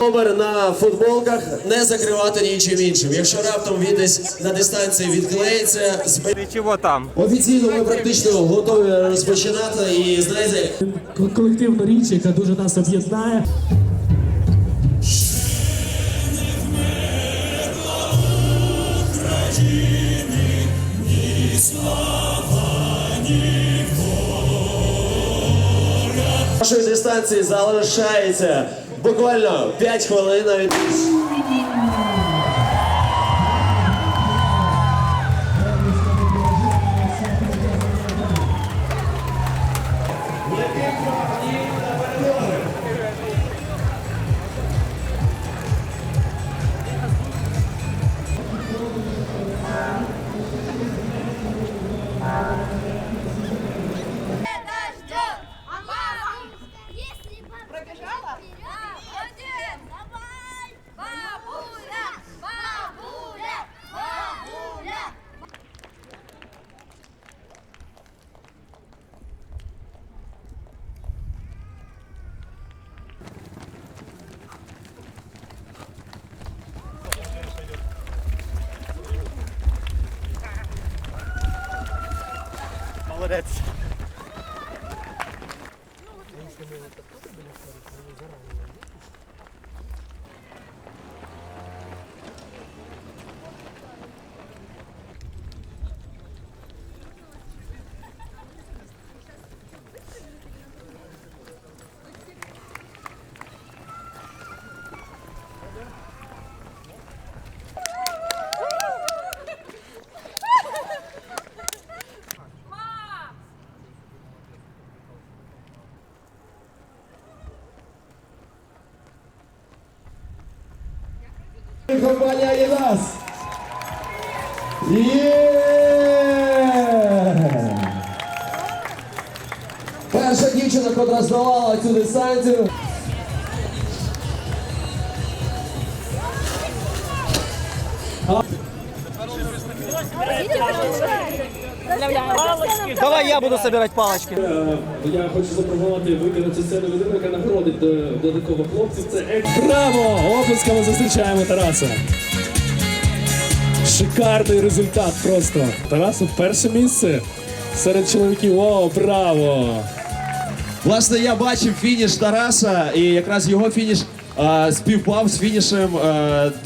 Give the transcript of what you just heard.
Номер на футболках не закривати нічим іншим. Якщо раптом він десь на дистанції відклеїться, зберіть. Там? Офіційно ми практично готові розпочинати і знаєте, Ко- колективну річ, яка дуже нас об'єднає. Нашої дистанції залишається буквально 5 хвилин Evet. Компанія Єдас! Є! Перша дівчина, котра здавала цю дистанцію. Давай я буду собирать палочки. Е, Я хочу запропонувати вийти на цю сцену людину, яка нагородить до- додатково хлопців. Це. Браво! Оплесками зустрічаємо Тараса. Шикарний результат просто. Тарасу перше місце серед чоловіків. О, браво! Власне, я бачив фініш Тараса, і якраз його фініш е, співпав з фінішем е,